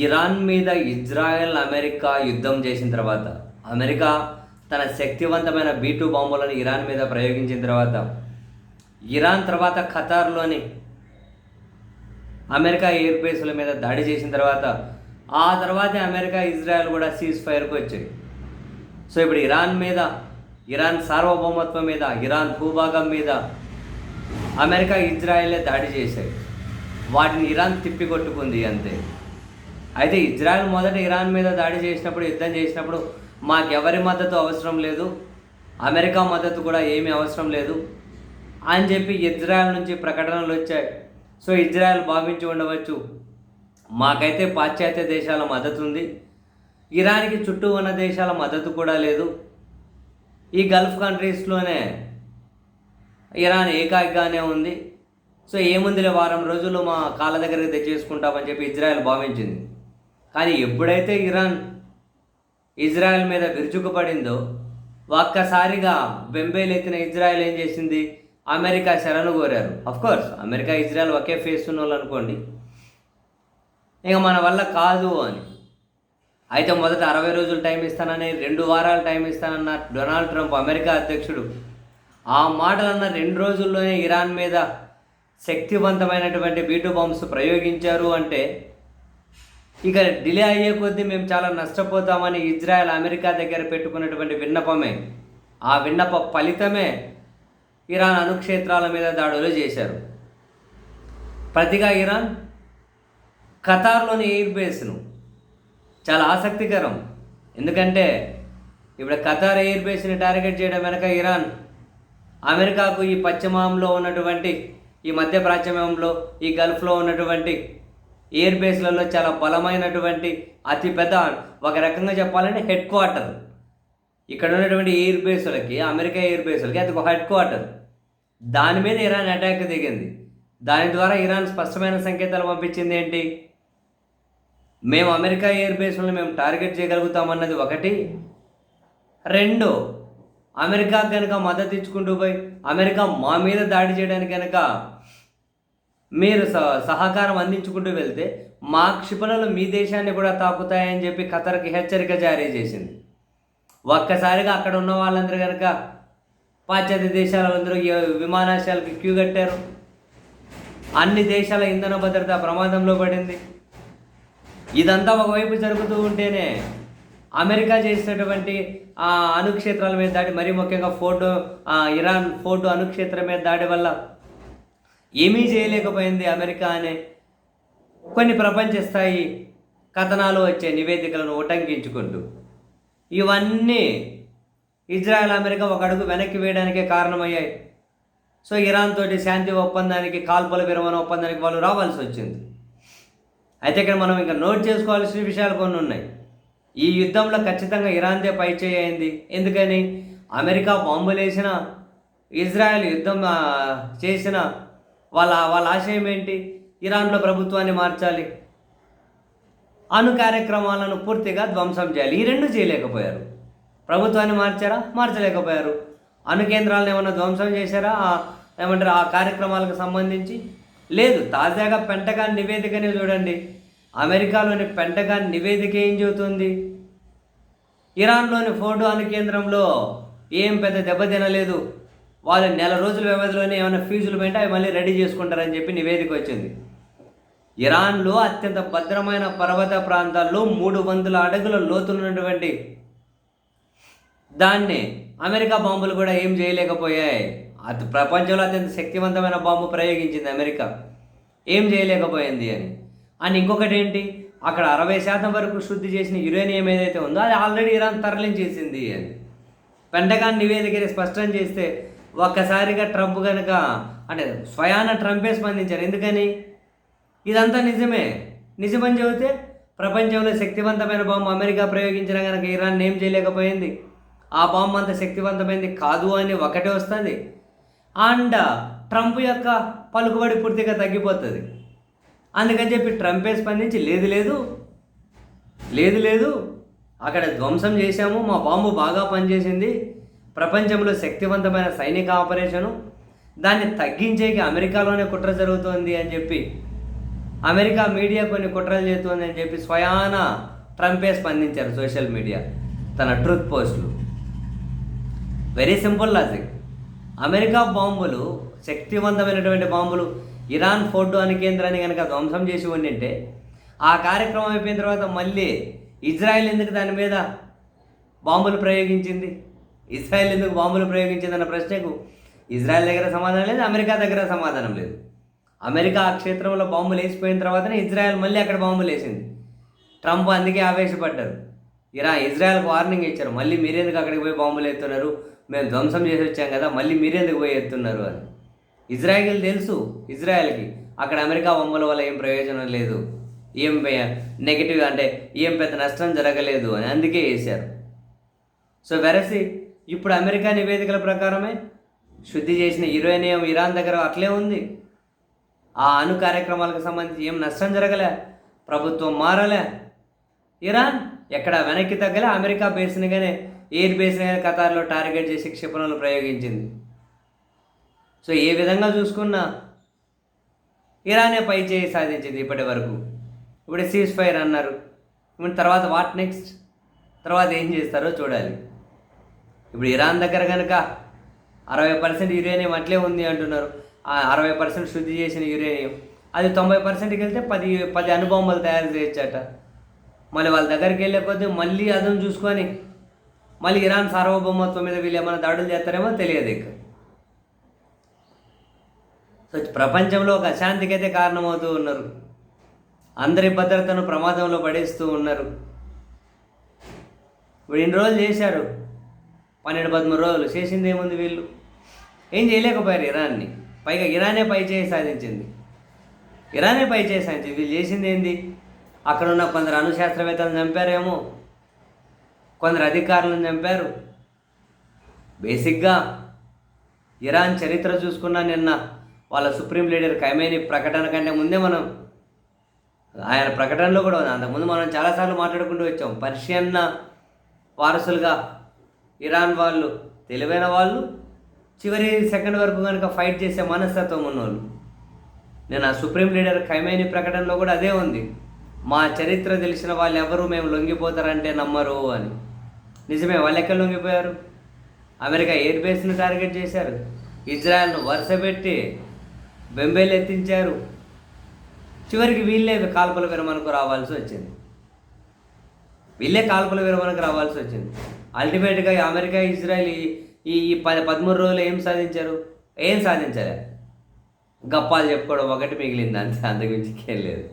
Iran మీద Israel America యుద్ధం చేసిన తర్వాత అమెరికా తన శక్తివంతమైన బీ టూ బాంబులను ఇరాన్ మీద ప్రయోగించిన తర్వాత ఇరాన్ తర్వాత ఖతార్లోని అమెరికా ఎయిర్ బేస్ల మీద దాడి చేసిన తర్వాత ఆ తర్వాతే అమెరికా ఇజ్రాయెల్ కూడా సీజ్ ఫైర్కి వచ్చాయి. సో ఇప్పుడు ఇరాన్ మీద ఇరాన్ సార్వభౌమత్వం మీద ఇరాన్ భూభాగం మీద అమెరికా ఇజ్రాయెలే దాడి చేశాయి. వాటిని ఇరాన్ తిప్పికొట్టుకుంది అంతే. అయితే ఇజ్రాయెల్ మొదట ఇరాన్ మీద దాడి చేసినప్పుడు యుద్ధం చేసినప్పుడు మాకెవరి మద్దతు అవసరం లేదు? అమెరికా మద్దతు కూడా ఏమీ అవసరం లేదు? అని చెప్పి ఇజ్రాయెల్ నుంచి ప్రకటనలు వచ్చాయి. సో ఇజ్రాయెల్ భావించి ఉండవచ్చు. మాకైతే పాశ్చాత్య దేశాల మద్దతు ఉంది. ఇరాన్కి చుట్టూ ఉన్న దేశాల మద్దతు కూడా లేదు. ఈ గల్ఫ్ కంట్రీస్లోనే ఇరాన్ ఏకాగ్గానే ఉంది. సో ఏముందిలే వారం రోజులు మా కాళ్ళ దగ్గరికి తెచ్చేసుకుంటామని చెప్పి ఇజ్రాయెల్ భావించింది. కానీ ఎప్పుడైతే ఇరాన్ ఇజ్రాయెల్ మీద విరుచుకుపడిందో ఒక్కసారిగా బెంబేలెత్తిన ఇజ్రాయెల్ ఏం చేసింది? అమెరికా శరణు కోరారు. కోర్స్ అమెరికా ఇజ్రాయెల్ ఒకే ఫేస్ ఉన్న వాళ్ళు అనుకోండి. ఇక మన వల్ల కాదు అని. అయితే మొదట అరవై రోజులు టైం ఇస్తానని రెండు వారాలు టైం ఇస్తానన్న డొనాల్డ్ ట్రంప్ అమెరికా అధ్యక్షుడు ఆ మాటలన్న రెండు రోజుల్లోనే ఇరాన్ మీద శక్తివంతమైనటువంటి బీటు బాంబ్స్ ప్రయోగించారు అంటే ఇక డిలే అయ్యే కొద్దీ మేము చాలా నష్టపోతామని ఇజ్రాయెల్ అమెరికా దగ్గర పెట్టుకున్నటువంటి విన్నపమే. ఆ విన్నప ఫలితమే ఇరాన్ అణుక్షేత్రాల మీద దాడులు చేశారు. ప్రతిగా ఇరాన్ ఖతార్లోని ఎయిర్ బేస్ను చాలా ఆసక్తికరం. ఎందుకంటే ఇప్పుడు ఖతార్ ఎయిర్ బేస్ని టార్గెట్ చేయడం వెనక ఇరాన్ అమెరికాకు ఈ పశ్చిమంలో ఉన్నటువంటి ఈ మధ్య ప్రాచ్యమంలో ఈ గల్ఫ్లో ఉన్నటువంటి ఎయిర్ బేస్లలో చాలా బలమైనటువంటి అతిపెద్ద ఒక రకంగా చెప్పాలంటే హెడ్ క్వార్టర్. ఇక్కడ ఉన్నటువంటి ఎయిర్ బేసులకి అమెరికా ఎయిర్ బేసులకి అది ఒక హెడ్ క్వార్టర్. దాని మీద ఇరాన్ అటాక్ దిగింది. దాని ద్వారా ఇరాన్ స్పష్టమైన సంకేతాలు పంపించింది ఏంటి? మేము అమెరికా ఎయిర్ బేస్లను మేము టార్గెట్ చేయగలుగుతామన్నది ఒకటి. రెండు అమెరికా కనుక మద్దతు ఇచ్చుకుంటూ పోయి అమెరికా మా మీద దాడి చేయడానికి కనుక మీరు స- సహకారం అందించుకుంటూ వెళ్తే మా క్షిపణులు మీ దేశాన్ని కూడా తాకుతాయని చెప్పి ఖతర్కి హెచ్చరిక జారీ చేసింది. ఒక్కసారిగా అక్కడ ఉన్న వాళ్ళందరూ కనుక పాశ్చాత్య దేశాల వాళ్ళందరూ విమానాశ్రయాలకి క్యూ కట్టారు. అన్ని దేశాల ఇంధన భద్రత ప్రమాదంలో పడింది. ఇదంతా ఒకవైపు జరుగుతూ ఉంటేనే అమెరికా చేసినటువంటి అణుక్షేత్రాల మీద దాడి మరీ ముఖ్యంగా ఫోటో ఇరాన్ ఫోటో అణుక్షేత్రం మీద దాడి వల్ల ఏమీ చేయలేకపోయింది అమెరికా అనే కొన్ని ప్రపంచ స్థాయి కథనాలు వచ్చే నివేదికలను ఉటంకించుకుంటూ. ఇవన్నీ ఇజ్రాయెల్ అమెరికా ఒక అడుగు వెనక్కి వేయడానికే కారణమయ్యాయి. సో ఇరాన్ తోటి శాంతి ఒప్పందానికి కాల్పుల విరమణ ఒప్పందానికి వాళ్ళు రావాల్సి వచ్చింది. అయితే ఇక్కడ మనం ఇంకా నోట్ చేసుకోవాల్సిన విషయాలు కొన్ని ఉన్నాయి. ఈ యుద్ధంలో ఖచ్చితంగా ఇరాన్దే పై చేయింది ఎందుకని? అమెరికా బాంబులేసిన ఇజ్రాయెల్ యుద్ధం చేసిన వాళ్ళ వాళ్ళ ఆశయం ఏంటి? ఇరాన్లో ప్రభుత్వాన్ని మార్చాలి. అణు కార్యక్రమాలను పూర్తిగా ధ్వంసం చేయాలి. ఈ రెండు చేయలేకపోయారు. ప్రభుత్వాన్ని మార్చారా? మార్చలేకపోయారు. అణు కేంద్రాలను ఏమైనా ధ్వంసం చేశారా? ఏమంటారు ఆ కార్యక్రమాలకు సంబంధించి? లేదు తాజాగా పెంటగాన్ నివేదికనే చూడండి. అమెరికాలోని పెంటగాన్ నివేదిక ఏం చెబుతుంది? ఇరాన్లోని ఫోటో అణు కేంద్రంలో ఏం పెద్ద దెబ్బ తినలేదు వాళ్ళు నెల రోజుల వ్యవధిలోనే ఏమైనా ఫీజులు పెంటే అవి మళ్ళీ రెడీ చేసుకుంటారని చెప్పి నివేదిక వచ్చింది. ఇరాన్లో అత్యంత భద్రమైన పర్వత ప్రాంతాల్లో మూడు వందల అడుగుల లోతున్నటువంటి దాన్ని అమెరికా బాంబులు కూడా ఏం చేయలేకపోయాయి. అది ప్రపంచంలో అత్యంత శక్తివంతమైన బాంబు ప్రయోగించింది అమెరికా. ఏం చేయలేకపోయింది అని. అండ్ ఇంకొకటి ఏంటి? అక్కడ అరవై శాతం వరకు శుద్ధి చేసిన యురేనియం ఏదైతే ఉందో అది ఆల్రెడీ ఇరాన్ తరలించేసింది అని. పెంటగాన్ నివేదికని స్పష్టం చేస్తే ఒక్కసారిగా ట్రంప్ కనుక అంటే స్వయాన ట్రంపే స్పందించారు. ఎందుకని? ఇదంతా నిజమే. నిజమని చెబితే ప్రపంచంలో శక్తివంతమైన బాంబు అమెరికా ప్రయోగించిన కనుక ఇరాన్ ఏం చేయలేకపోయింది? ఆ బాంబు అంత శక్తివంతమైంది కాదు అని ఒకటే వస్తుంది. అండ్ ట్రంప్ యొక్క పలుకుబడి పూర్తిగా తగ్గిపోతుంది. అందుకని చెప్పి ట్రంపే స్పందించి లేదు లేదు. లేదు లేదు. అక్కడ ధ్వంసం చేశాము. మా బాంబు బాగా పనిచేసింది. ప్రపంచంలో శక్తివంతమైన సైనిక ఆపరేషను దాన్ని తగ్గించేకి అమెరికాలోనే కుట్ర జరుగుతోంది అని చెప్పి అమెరికా మీడియా కొన్ని కుట్రలు చేస్తుంది అని చెప్పి స్వయాన ట్రంపే స్పందించారు సోషల్ మీడియా తన ట్రూత్ పోస్టులు. వెరీ సింపుల్ లాజిక్ అమెరికా బాంబులు శక్తివంతమైనటువంటి బాంబులు ఇరాన్ ఫోర్డో అని కేంద్రాన్ని కనుక ధ్వంసం చేసి ఉండింటే ఆ కార్యక్రమం అయిపోయిన తర్వాత మళ్ళీ ఇజ్రాయెల్ ఎందుకు దాని మీద బాంబులు ప్రయోగించింది? ఇస్రాయెల్ ఎందుకు బాంబులు ప్రయోగించిందన్న ప్రశ్నకు ఇజ్రాయెల్ దగ్గర సమాధానం లేదు అమెరికా దగ్గర సమాధానం లేదు. అమెరికా ఆ క్షేత్రంలో బాంబులు వేసిపోయిన తర్వాతనే ఇజ్రాయెల్ మళ్ళీ అక్కడ బాంబులు వేసింది. ట్రంప్ అందుకే ఆవేశపడ్డారు. ఇరా ఇజ్రాయెల్కి వార్నింగ్ ఇచ్చారు. మళ్ళీ మీరెందుకు అక్కడికి పోయి బాంబులు ఎత్తున్నారు? మేము ధ్వంసం చేసి వచ్చాం కదా మళ్ళీ మీరెందుకు పోయి ఎత్తున్నారు అని. ఇజ్రాయెల్ తెలుసు ఇజ్రాయెల్కి. అక్కడ అమెరికా బొమ్మల వల్ల ఏం ప్రయోజనం లేదు. ఏం నెగిటివ్ అంటే ఏం పెద్ద నష్టం జరగలేదు అని అందుకే వేశారు. సో వెరసి ఇప్పుడు అమెరికా నివేదికల ప్రకారమే శుద్ధి చేసిన యురేనియం ఇరాన్ దగ్గర అట్లే ఉంది. ఆ అణు కార్యక్రమాలకు సంబంధించి ఏం నష్టం జరగలే? ప్రభుత్వం మారలే. ఇరాన్ ఎక్కడ వెనక్కి తగ్గలే? అమెరికా బేస్నిగానే ఎయిర్ బేస్నిగానే ఖతార్లో టార్గెట్ చేసి క్షిపణులు ప్రయోగించింది. సో ఏ విధంగా చూసుకున్నా ఇరానే పై చేయి సాధించింది ఇప్పటి వరకు. ఇప్పుడు సీజ్ ఫైర్ అన్నారు. ఇప్పుడు తర్వాత వాట్ నెక్స్ట్? తర్వాత ఏం చేస్తారో చూడాలి. ఇప్పుడు ఇరాన్ దగ్గర కనుక అరవై పర్సెంట్ యురేనియం అట్లే ఉంది అంటున్నారు. ఆ అరవై పర్సెంట్ శుద్ధి చేసిన యురేనియం. అది తొంభై పర్సెంట్కి వెళ్తే పది పది అణుబొమ్మలు తయారు చేయొచ్చట. మళ్ళీ వాళ్ళ దగ్గరికి వెళ్ళే కొద్దీ మళ్ళీ అదను చూసుకొని మళ్ళీ ఇరాన్ సార్వభౌమత్వం మీద వీళ్ళు ఏమైనా దాడులు చేస్తారేమో తెలియదు ఇక. సో ప్రపంచంలో ఒక అశాంతికి అయితే కారణమవుతూ ఉన్నారు. అందరి భద్రతను ప్రమాదంలో పడేస్తూ ఉన్నారు. ఇప్పుడు ఇన్ని రోజులు చేశారు. పన్నెండు పదమూడు రోజులు చేసింది ఏముంది వీళ్ళు? ఏం చేయలేకపోయారు ఇరాన్ని. పైగా ఇరానే పై చేయి సాధించింది. ఇరానే పై చేయి సాధించింది. వీళ్ళు చేసింది ఏంది? అక్కడ ఉన్న కొందరు అణుశాస్త్రవేత్తలను చంపారేమో. కొందరు అధికారులను చంపారు. బేసిక్గా ఇరాన్ చరిత్ర చూసుకున్నా నిన్న వాళ్ళ సుప్రీం లీడర్ ఖైమేని ప్రకటన కంటే ముందే మనం ఆయన ప్రకటనలో కూడా ఉంది. అంతకుముందు మనం చాలాసార్లు మాట్లాడుకుంటూ వచ్చాం. పర్షియన్ వారసులుగా ఇరాన్ వాళ్ళు తెలివైన వాళ్ళు చివరి సెకండ్ వరకు కనుక ఫైట్ చేసే మనస్తత్వం ఉన్నోళ్ళు. నేను ఆ సుప్రీం లీడర్ ఖైమేని ప్రకటనలో కూడా అదే ఉంది. మా చరిత్ర తెలిసిన వాళ్ళు ఎవరు మేము లొంగిపోతారంటే నమ్మరు అని. నిజమే వాళ్ళు ఎక్కడ లొంగిపోయారు? అమెరికా ఎయిర్ బేస్ని టార్గెట్ చేశారు. ఇజ్రాయెల్ను వరుసపెట్టి బెంబేలు ఎత్తించారు. చివరికి వీళ్ళే కాల్పుల విరమణకు రావాల్సి వచ్చింది. వీళ్ళే కాల్పుల విరమణకు రావాల్సి వచ్చింది. అల్టిమేట్గా అమెరికా ఇజ్రాయెల్ ఈ- ఈ ఈ పది పదమూడు రోజులు ఏం సాధించారు? ఏం సాధించలే? గప్పాలు చెప్పుకోవడం ఒకటి మిగిలింది అంతే అంతకుమించి ఏం లేదు.